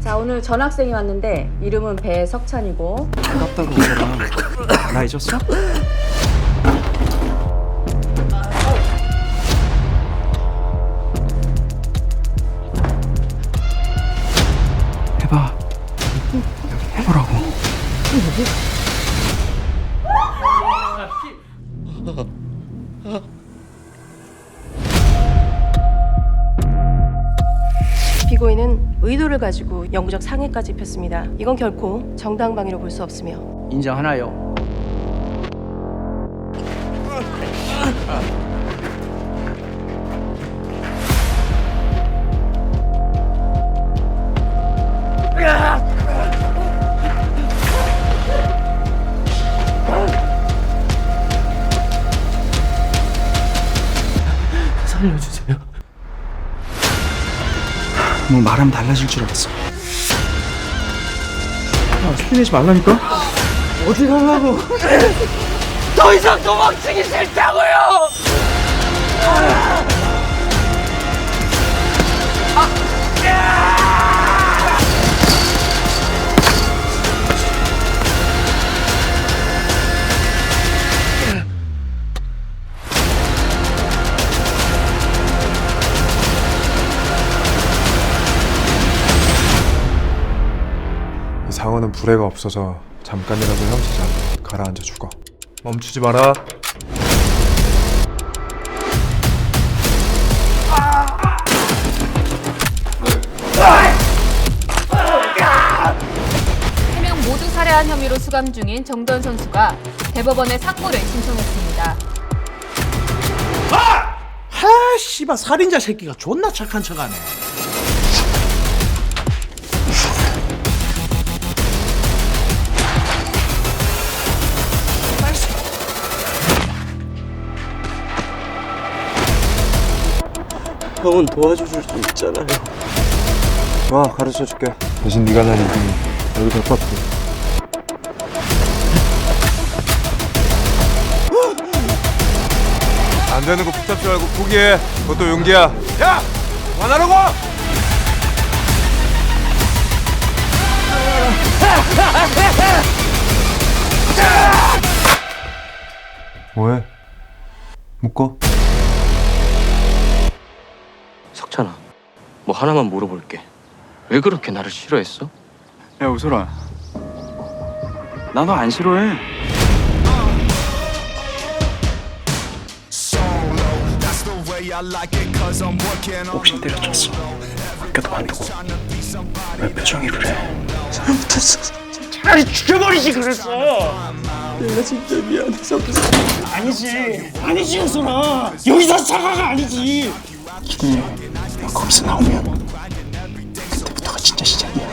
자 오늘 전학생이 왔는데 이름은 배석찬이고. 반갑다고. 그러라 나 잊었어? 해봐. 여기 해보라고 피고인은 의도를 가지고 영구적 상해까지 입혔습니다. 이건 결코 정당방위로 볼 수 없으며 인정하나요? 살려주세요. 뭐 말하면 달라질 줄 알았어. 아, 소리 내지 말라니까? 어디 가려고? 더 이상 도망치기 싫다고요! 이 상어는 불에가 없어서 잠깐이라도 헤엄치자 가라앉아 죽어 멈추지 마라 세 명 모두 살해한 혐의로 수감 중인 정던 선수가 대법원에 상고를 신청했습니다. 하 씨발 살인자 새끼가 존나 착한 척하네. 형은 도와줄 수 있잖아요. 와 가르쳐 줄게 대신 네가 날 이기면 여기 될것 같아 안 되는 거 붙잡지 말고 포기해 그것도 용기야 야! 그만하라고! 뭐해? 묶어? 석찬아, 뭐 하나만 물어볼게. 왜 그렇게 나를 싫어했어? 야 우솔아, 나 너 안 싫어해. 혹시 때려쳤어? 아껴도 반두고 왜 표정이 그래? 잘못했어. 차라리 죽여버리지 그랬어. 내가 진짜 미안해서 아니지, 아니지 우솔아. 여기서 사과가 아니지. 기준이, 너 거기서 나오면 그때부터가 진짜 시작이야.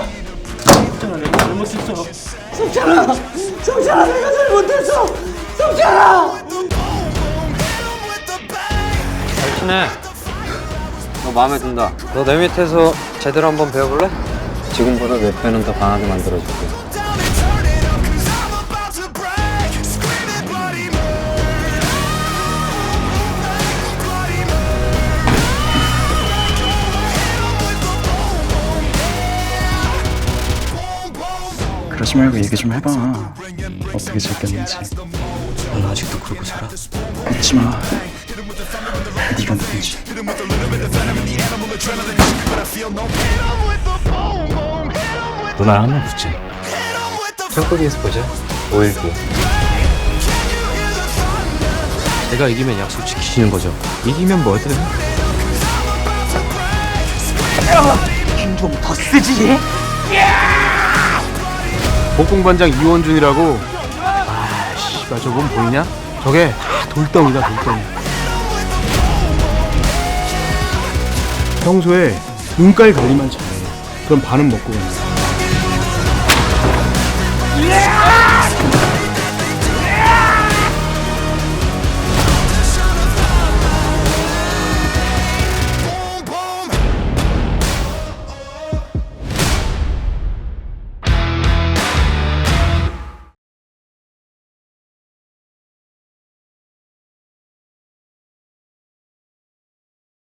친해. 너 마음에 든다. 너 내 밑에서 제대로 한번 배워볼래? 지금보다 몇 배는 더 강하게 만들어줄게. 그러지 말고 얘기 좀 해봐. 어떻게 즐겼는지. 넌 아직도 그러고 살아? 잊지 마. 네가 누군지. 누나 한번 붙지. 성격에서 보자. 5일 뒤. 제가 이기면 약속 지키시는 거죠? 이기면 뭐든. 복공반장 이원준이라고. 아씨 나 저건 보이냐? 저게 다 돌덩이다 돌덩이. 평소에 눈깔 관리만 잘해 그럼 반은 먹고 갑니다. 예!